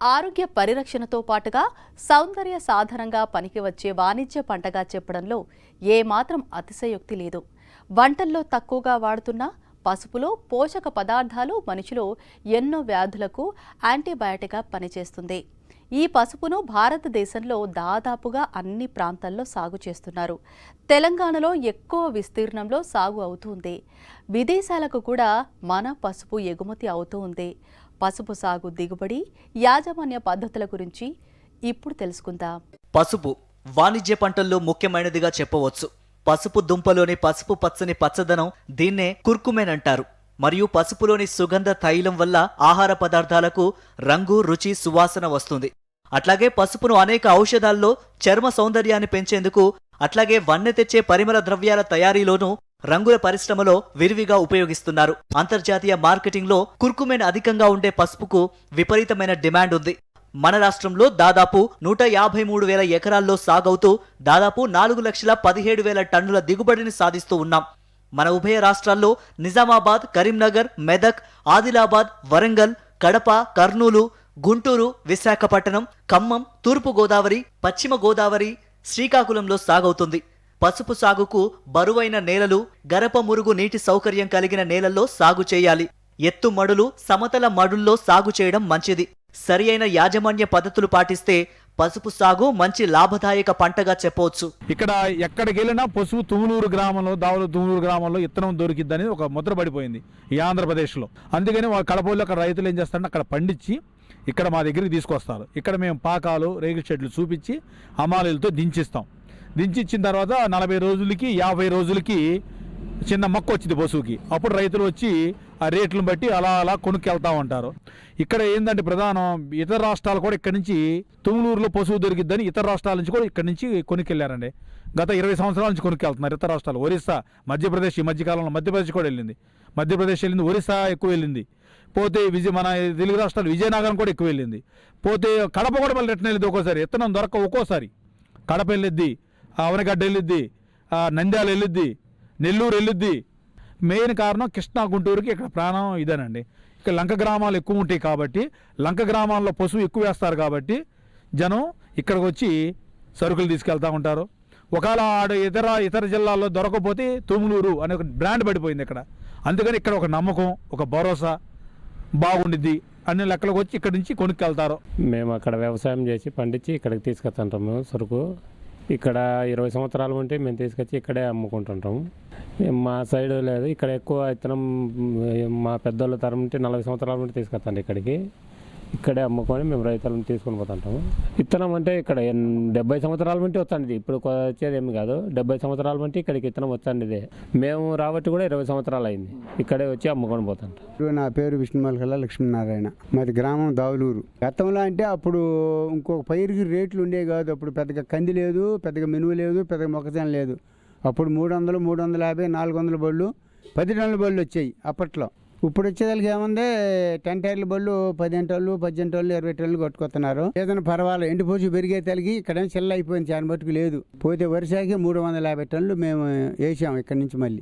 ఆరోగ్య పరిరక్షణతో పాటుగా సౌందర్య సాధనంగా పనికి వచ్చే వాణిజ్య పంటగా చెప్పడంలో ఏమాత్రం అతిశయోక్తి లేదు. వంటల్లో తక్కువగా వాడుతున్న పసుపులో పోషక పదార్థాలు మనిషిలో ఎన్నో వ్యాధులకు యాంటీబయాటిక్గా పనిచేస్తుంది. ఈ పసుపును భారతదేశంలో దాదాపుగా అన్ని ప్రాంతాల్లో సాగు చేస్తున్నారు. తెలంగాణలో ఎక్కువ విస్తీర్ణంలో సాగు అవుతుంది. విదేశాలకు కూడా మన పసుపు ఎగుమతి అవుతూ ఉంది. పసుపు సాగు దిగుబడి యాజమాన్య పద్ధతుల గురించి ఇప్పుడు తెలుసుకుందాం. పసుపు వాణిజ్య పంటల్లో ముఖ్యమైనదిగా చెప్పవచ్చు. పసుపు దుంపలోని పసుపు పచ్చని పచ్చదనం దీన్నే కుర్కుమెన్ అంటారు మరియు పసుపులోని సుగంధ తైలం వల్ల ఆహార పదార్థాలకు రంగు రుచి సువాసన వస్తుంది. అట్లాగే పసుపును అనేక ఔషధాల్లో చర్మ సౌందర్యాన్ని పెంచేందుకు అట్లాగే వన్నె తెచ్చే పరిమళ ద్రవ్యాల తయారీలోనూ రంగుల పరిశ్రమలో విరివిగా ఉపయోగిస్తున్నారు. అంతర్జాతీయ మార్కెటింగ్లో కుర్కుమెన్ అధికంగా ఉండే పసుపుకు విపరీతమైన డిమాండ్ ఉంది. మన రాష్ట్రంలో దాదాపు నూట యాభై మూడు వేల ఎకరాల్లో సాగవుతూ దాదాపు నాలుగు లక్షల పదిహేడు వేల టన్నుల దిగుబడిని సాధిస్తూ ఉన్నాం. మన ఉభయ రాష్ట్రాల్లో నిజామాబాద్ కరీంనగర్ మెదక్ ఆదిలాబాద్ వరంగల్ కడప కర్నూలు గుంటూరు విశాఖపట్నం ఖమ్మం తూర్పు గోదావరి పశ్చిమ గోదావరి శ్రీకాకుళంలో సాగవుతుంది. పసుపు సాగుకు బరువైన నేలలు గరప మురుగు నీటి సౌకర్యం కలిగిన నేలల్లో సాగు చేయాలి. ఎత్తు మడులు సమతల మడుల్లో సాగు చేయడం మంచిది. సరి అయిన యాజమాన్య పద్ధతులు పాటిస్తే పసుపు సాగు మంచి లాభదాయక పంటగా చెప్పవచ్చు. ఇక్కడ ఎక్కడికి వెళ్ళినా పసుపు తుములూరు గ్రామంలో దావులు తుములూరు గ్రామంలో ఇత్తనం దొరికిద్దని ఒక ముద్ర పడిపోయింది ఈ ఆంధ్రప్రదేశ్లో. అందుకని వాళ్ళ అక్కడ రైతులు ఏం చేస్తారంటే అక్కడ పండించి ఇక్కడ మా దగ్గరికి తీసుకొస్తారు. ఇక్కడ మేము పాకాలు రేగుల చెట్లు చూపించి అమాలీలతో దించిస్తాం. దించిచ్చిన తర్వాత నలభై రోజులకి యాభై రోజులకి చిన్న మొక్క వచ్చింది పశువుకి. అప్పుడు రైతులు వచ్చి ఆ రేట్లను బట్టి అలా అలా కొనుక్కెళ్తూ ఉంటారు. ఇక్కడ ఏంటంటే ప్రధానం ఇతర రాష్ట్రాలు కూడా ఇక్కడ నుంచి తుమ్లూరులో పశువు దొరికిద్దని ఇతర రాష్ట్రాల నుంచి కూడా ఇక్కడ నుంచి కొనుక్కెళ్ళారండి గత ఇరవై సంవత్సరాల నుంచి కొనుక్కెళ్తున్నారు ఇతర రాష్ట్రాలు. ఒరిస్సా మధ్యప్రదేశ్ ఈ మధ్యకాలంలో మధ్యప్రదేశ్ కూడా వెళ్ళింది. మధ్యప్రదేశ్ వెళ్ళింది ఒరిస్సా ఎక్కువ వెళ్ళింది. పోతే విజయ మన తెలుగు రాష్ట్రాలు విజయనగరం కూడా ఎక్కువ వెళ్ళింది. పోతే కడప కూడా మళ్ళీ రిటర్న్ వెళ్ళింది ఒక్కోసారి. ఇత్తనం దొరక ఒక్కోసారి. కడప వెళ్ళిద్ది అవనగడ్డ వెళ్ళిద్ది నంద్యాల వెళ్ళిద్ది నెల్లూరు వెళ్ళుద్ది మెయిన్ కారణం కృష్ణా గుంటూరుకి ఇక్కడ ప్రాణం ఇదేనండి. ఇక్కడ లంక గ్రామాలు ఎక్కువ ఉంటాయి కాబట్టి లంక గ్రామాల్లో పశువు ఎక్కువ వేస్తారు కాబట్టి జనం ఇక్కడికి వచ్చి సరుకులు తీసుకెళ్తా ఉంటారు. ఒకవేళ ఆడ ఇతర ఇతర జిల్లాల్లో దొరకకపోతే తుములూరు అనే ఒక బ్రాండ్ పడిపోయింది ఇక్కడ. అందుకని ఇక్కడ ఒక నమ్మకం ఒక భరోసా బాగుండిద్ది అన్ని లెక్కలకు వచ్చి ఇక్కడ నుంచి కొనుక్కెళ్తారు. మేము అక్కడ వ్యవసాయం చేసి పండించి ఇక్కడికి తీసుకొస్తుంటాము సరుకు. ఇక్కడ ఇరవై సంవత్సరాలు ఉంటే మేము తీసుకొచ్చి ఇక్కడే అమ్ముకుంటుంటాము. మా సైడ్ లేదు. ఇక్కడ ఎక్కువ ఇత్తనం మా పెద్దోళ్ళ తరం ఉంటే నలభై సంవత్సరాలు ఉంటే తీసుకొస్తాండి ఇక్కడికి. ఇక్కడే అమ్ముకొని మేము రైతులను తీసుకొని పోతుంటాము. ఇత్తనం అంటే ఇక్కడ డెబ్బై సంవత్సరాల నుండి వస్తుంది. ఇప్పుడు వచ్చేది ఏమి కాదు. డెబ్బై సంవత్సరాల నుండి ఇక్కడికి ఇత్తనం వస్తుంది మేము రాబట్టి కూడా ఇరవై సంవత్సరాలు అయింది. ఇక్కడే వచ్చి అమ్ముకొని పోతుంటాం. నా పేరు విష్ణుమలకల్ల లక్ష్మీనారాయణ. మాది గ్రామం దావులూరు. గతంలో అంటే అప్పుడు ఇంకొక పైరుకి రేట్లు ఉండేవి కాదు. అప్పుడు పెద్దగా కంది లేదు పెద్దగా మినుము లేదు పెద్దగా మొక్కజొన్న లేదు. అప్పుడు మూడు వందలు మూడు వందల యాభై నాలుగు వందల బళ్ళు పది టన్నుల బళ్ళు వచ్చాయి అప్పట్లో. ఇప్పుడు వచ్చేదానికి ఏముంది? టెన్ టైర్ల బళ్ళు పదిహేను టోళ్ళు పద్దెనిమిది టోళ్ళు ఇరవై టోళ్ళు కొట్టుకొస్తున్నారు. ఏదైనా పర్వాలేదు. ఎండిపోసి పెరిగే తలిగి ఇక్కడ చిల్ల అయిపోయింది చాలా బట్టుకు లేదు. పోతే వరుసకి మూడు వందల యాభై టన్నులు మేము వేసాం ఇక్కడ నుంచి మళ్ళీ.